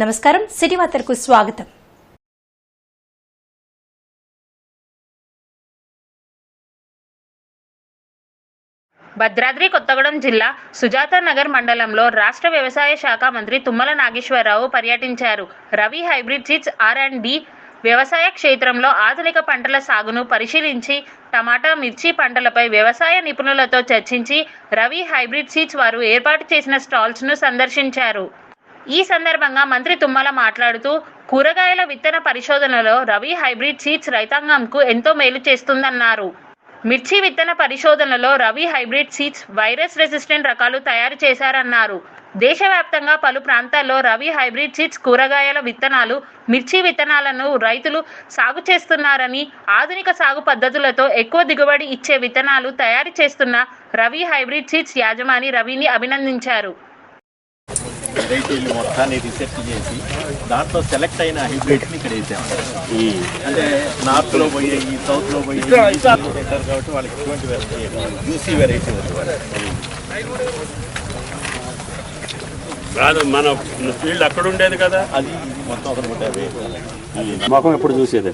నమస్కారం. సిటీ వార్తలకు స్వాగతం. భద్రాద్రి కొత్తగూడెం జిల్లా సుజాత నగర్ మండలంలో రాష్ట్ర వ్యవసాయ శాఖ మంత్రి తుమ్మల నాగేశ్వరరావు పర్యటించారు. Ravi hybrid seeds R and D వ్యవసాయ క్షేత్రంలో ఆధునిక పంటల సాగును పరిశీలించి టమాటా మిర్చి పంటలపై వ్యవసాయ నిపుణులతో చర్చించి రవి హైబ్రిడ్ సీడ్స్ వారు ఏర్పాటు చేసిన స్టాల్స్ను సందర్శించారు. ఈ సందర్భంగా మంత్రి తుమ్మల మాట్లాడుతూ కూరగాయల విత్తన పరిశోధనలో రవి హైబ్రిడ్ సీడ్స్ రైతాంగంకు ఎంతో మేలు చేస్తుందన్నారు. మిర్చి విత్తన పరిశోధనలో Ravi hybrid seeds virus resistant రకాలు తయారు చేశారన్నారు. దేశవ్యాప్తంగా పలు ప్రాంతాల్లో రవి హైబ్రిడ్ సీడ్స్ కూరగాయల విత్తనాలు మిర్చి విత్తనాలను రైతులు సాగు చేస్తున్నారని ఆధునిక సాగు పద్ధతులతో ఎక్కువ దిగుబడి ఇచ్చే విత్తనాలు తయారు చేస్తున్న రవి హైబ్రిడ్ సీడ్స్ యాజమాని రవిని అభినందించారు. వెరైటీలు మొత్తాన్ని రీసెర్చ్ చేసి దాంట్లో సెలెక్ట్ అయిన హైబ్రిడ్స్ని ఇక్కడ వేసాము అంటే నార్త్లో పోయేవి సౌత్లో పోయి పెట్టారు కాబట్టి వాళ్ళకి ఇటువంటి వెరైటీ యూసీ వెరైటీ కాదు మన ఫీల్డ్ అక్కడ ఉండేది కదా. అది మొత్తం ఒక నూట యాభై ఎకరాలు. మొఖం ఎప్పుడు చూసేది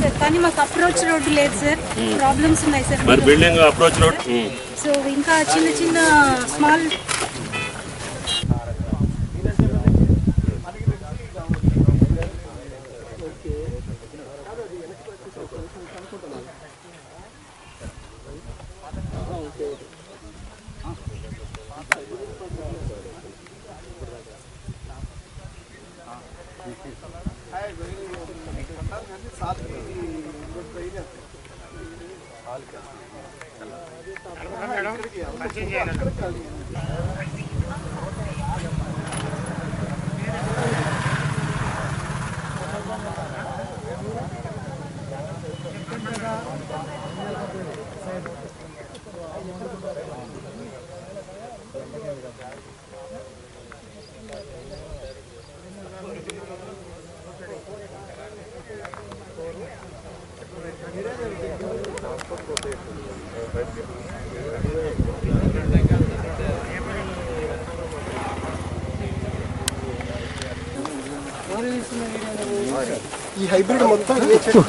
సార్ కానీ మాకు అప్రోచ్ రోడ్డు లేదు సార్. ప్రాబ్లమ్స్ ఉన్నాయి సార్. మరి బిల్డింగ్ అప్రోచ్ రోడ్ సో ఇంకా చిన్న చిన్న స్మాల్ 谢谢 ఈ హైబ్రిడ్ మొత్తం ఏ చెట్టు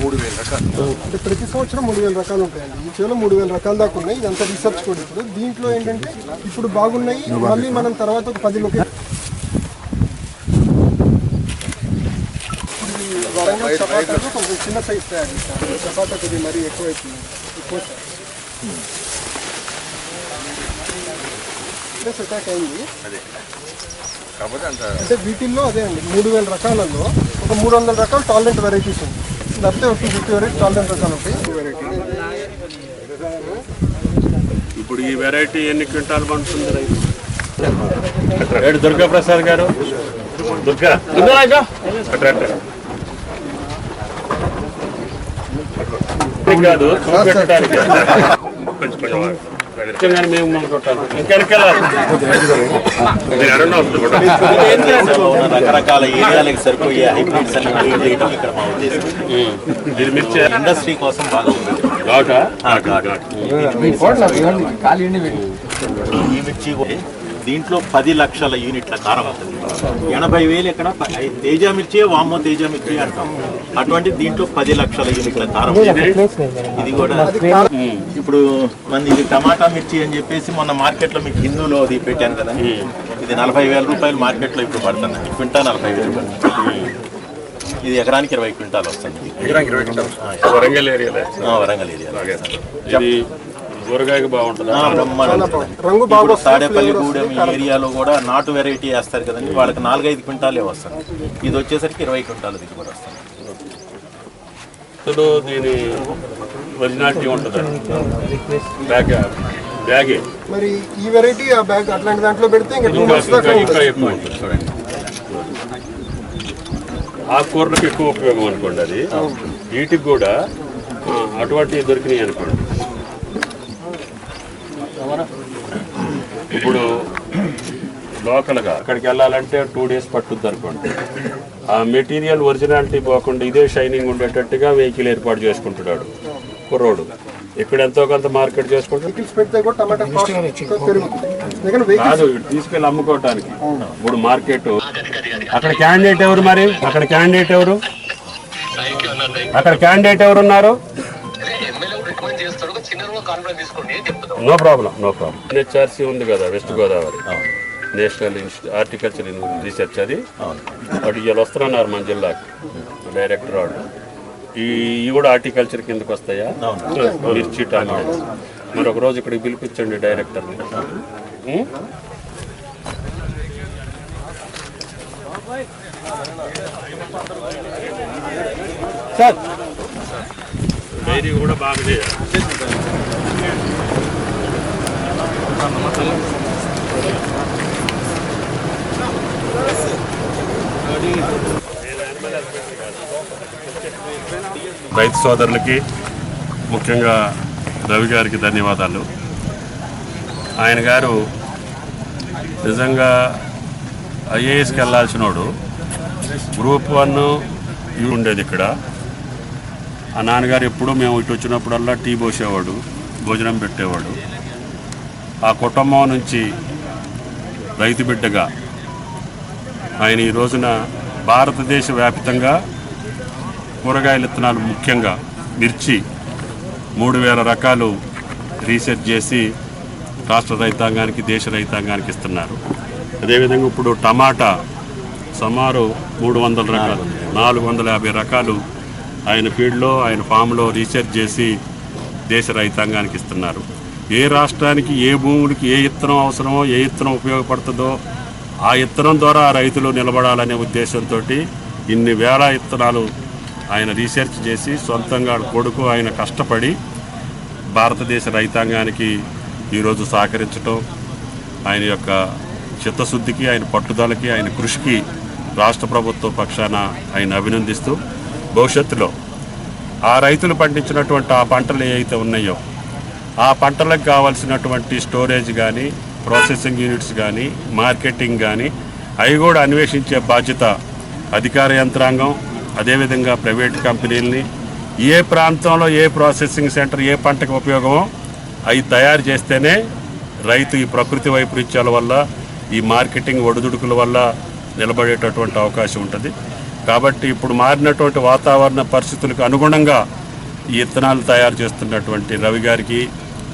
మూడు వేల రకాలు అంటే ప్రతి సంవత్సరం మూడు వేల రకాలు ఉంటాయండి. ఈ చేలో మూడు వేల రకాల దాకా ఉన్నాయి. ఇదంతా రీసెర్చ్ కూడా ఇప్పుడు. దీంట్లో ఏంటంటే ఇప్పుడు బాగున్నాయి. మళ్ళీ మనం తర్వాత ఒక పది లొకేషన్ చిన్న సైజ్ తయారు మరీ ఎక్కువ అటాక్ అయింది అంటే వీటిల్లో అదే అండి మూడు వేల రకాలలో ఒక మూడు వందల రకాలు టాలెంట్ వెరైటీస్ ఉంది లేకపోతే ఒక ఫిఫ్టీ వెరైటీ టాలెంట్ రకాలు ఉంటాయి వెరైటీ ఇప్పుడు ఈ వెరైటీ ఎన్ని క్వింటాలు పండుతుంది రైతు దుర్గా ప్రసాద్ గారు? దుర్గా. కాదు. మేము రకరకాల ఏరియాలకు సరిపోయే హైబ్రిడ్స్ అన్ని breed చేయడం ఇక్కడ మా ఉద్దేశం ఇది మిర్చి ఇండస్ట్రీ కోసం బాగా. ఈ మిర్చి కూడా దీంట్లో పది లక్షల యూనిట్ల కారం ఉంటుంది. ఎనభై వేలు ఇక్కడ ప- తేజ మిర్చి వామ్మో తేజ మిర్చి అంటాం. అటువంటి దీంట్లో పది లక్షల యూనిట్ల కారం ఇది కూడా ఇప్పుడు మన ఇది టమాటా మిర్చి అని చెప్పేసి మొన్న మార్కెట్లో మీకు హిందూలో అది పెట్టాను కదా. ఇది నలభై వేల రూపాయలు మార్కెట్లో ఇప్పుడు పడుతుంది క్వింటా నలభై వేలు ఇది ఎకరానికి ఇరవై క్వింటాలు వస్తుంది. వరంగల్ ఏరియాలో? ఆ, వరంగల్ ఏరియా ఇది ఊరగాయకి బాగుంటుంది? ఉంటుందండి. రంగు బాగా తాడేపల్లిగూడెం ఈ ఏరియాలో కూడా నాటు వెరైటీ వేస్తారు కదండి. వాళ్ళకి నాలుగైదు క్వింటాలే వస్తుంది. ఇది వచ్చేసరికి ఇరవై క్వింటాలు దిగుబడి వస్తుంది. అసలు దీని ఒరిజినాలిటీ ఉంటుంది? బ్యాగ్ బ్యాగే. మరి ఈ వెరైటీ ఆ బ్యాగ్ అట్లాంటి దాంట్లో పెడితే ఇంకా ఎక్కువ ఉంటుంది. ఆకుకూరలకు ఎక్కువ ఉపయోగం అనుకోండి అది. వీటికి కూడా అటువంటివి దొరికినాయి అనుకోండి. ఇప్పుడు లోకల్గా అక్కడికి వెళ్ళాలంటే టూ డేస్ పట్టుద్ది అనుకోండి. ఆ మెటీరియల్ ఒరిజినాలిటీ పోకుండా ఇదే షైనింగ్ ఉండేటట్టుగా వెహికల్ ఏర్పాటు చేసుకుంటున్నాడు కుర్రోడు. ఇక్కడ ఎంతో కొంత మార్కెట్ చేసుకుంటాడు. కాదు తీసుకెళ్ళి అమ్ముకోవటానికి. ఇప్పుడు మార్కెట్. అక్కడ క్యాండిడేట్ ఎవరు మరి? అక్కడ క్యాండిడేట్ ఎవరు? అక్కడ క్యాండిడేట్ ఎవరు no problem no problem HRC ఉంది కదా West Godavari. National institute horticulture research అది. వాటి ఇవాళ వస్తున్నారు మన జిల్లాకి డైరెక్టర్ వాళ్ళు ఈ ఇవి కూడా హార్టికల్చర్ కిందకి వస్తాయా? మిర్చి టమాటో మరి ఒక రోజు ఇక్కడికి పిలిపించండి డైరెక్టర్ని? సార్. డైరీ కూడా బాగా చేయాలి. రైతు సోదరులకి ముఖ్యంగా రవి గారికి ధన్యవాదాలు. ఆయన గారు నిజంగా ఐఏఎస్కి వెళ్ళాల్సినోడు గ్రూప్ వన్ ఉండేది ఇక్కడ. ఆ నాన్నగారు ఎప్పుడూ మేము ఇటు వచ్చినప్పుడల్లా టీ పోసేవాడు భోజనం పెట్టేవాడు. ఆ కుటుంబం నుంచి రైతు బిడ్డగా ఆయన ఈ రోజున భారతదేశ వ్యాప్తంగా కూరగాయల విత్తనాలు ముఖ్యంగా మిర్చి మూడు వేల రకాలు రీసెర్చ్ చేసి రాష్ట్ర రైతాంగానికి దేశ రైతాంగానికి ఇస్తున్నారు. అదేవిధంగా ఇప్పుడు టమాటా సుమారు మూడు వందల రకాలు నాలుగు వందల యాభై రకాలు ఆయన ఫీల్డ్లో ఆయన ఫామ్లో రీసెర్చ్ చేసి దేశ రైతాంగానికి ఇస్తున్నారు. ఏ రాష్ట్రానికి ఏ భూములకి ఏ ఇత్తనం అవసరమో ఏ ఇత్తనం ఉపయోగపడుతుందో ఆ ఇత్తనం ద్వారా ఆ రైతులు నిలబడాలనే ఉద్దేశంతో ఇన్ని వేల ఇత్తనాలు ఆయన రీసెర్చ్ చేసి సొంతంగా కొడుకు ఆయన కష్టపడి భారతదేశ రైతాంగానికి ఈరోజు సహకరించటం ఆయన యొక్క చిత్తశుద్ధికి ఆయన పట్టుదలకి ఆయన కృషికి రాష్ట్ర ప్రభుత్వ పక్షాన ఆయన అభినందిస్తూ భవిష్యత్తులో ఆ రైతులు పండించినటువంటి ఆ పంటలు ఏవైతే ఉన్నాయో ఆ పంటలకు కావాల్సినటువంటి స్టోరేజ్ కానీ ప్రాసెసింగ్ యూనిట్స్ కానీ మార్కెటింగ్ కానీ అవి కూడా అన్వేషించే బాధ్యత అధికార యంత్రాంగం అదేవిధంగా ప్రైవేట్ కంపెనీలని. ఏ ప్రాంతంలో ఏ ప్రాసెసింగ్ సెంటర్ ఏ పంటకు ఉపయోగమో అవి తయారు చేస్తేనే రైతు ఈ ప్రకృతి వైపరీత్యాల వల్ల ఈ మార్కెటింగ్ ఒడిదుడుకుల వల్ల నిలబడేటటువంటి అవకాశం ఉంటుంది. కాబట్టి ఇప్పుడు మారినటువంటి వాతావరణ పరిస్థితులకు అనుగుణంగా ఈ ఇత్తనాలు తయారు చేస్తున్నటువంటి రవి గారికి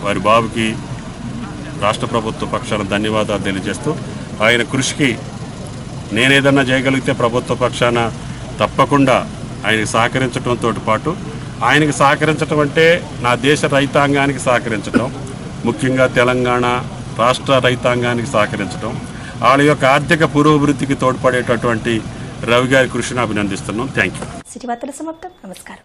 వారి బాబుకి రాష్ట్ర ప్రభుత్వ పక్షాన ధన్యవాదాలు తెలియజేస్తూ ఆయన కృషికి నేనేదన్నా చేయగలిగితే ప్రభుత్వ పక్షాన తప్పకుండా ఆయనకి సహకరించడంతో పాటు ఆయనకి సహకరించడం అంటే నా దేశ రైతాంగానికి సహకరించడం ముఖ్యంగా తెలంగాణ రాష్ట్ర రైతాంగానికి సహకరించడం వాళ్ళ యొక్క ఆర్థిక పురోభివృద్ధికి తోడ్పడేటటువంటి రవి గారి కృషిని అభినందిస్తున్నాం. థ్యాంక్ యూ సమాప్తం. నమస్కారం.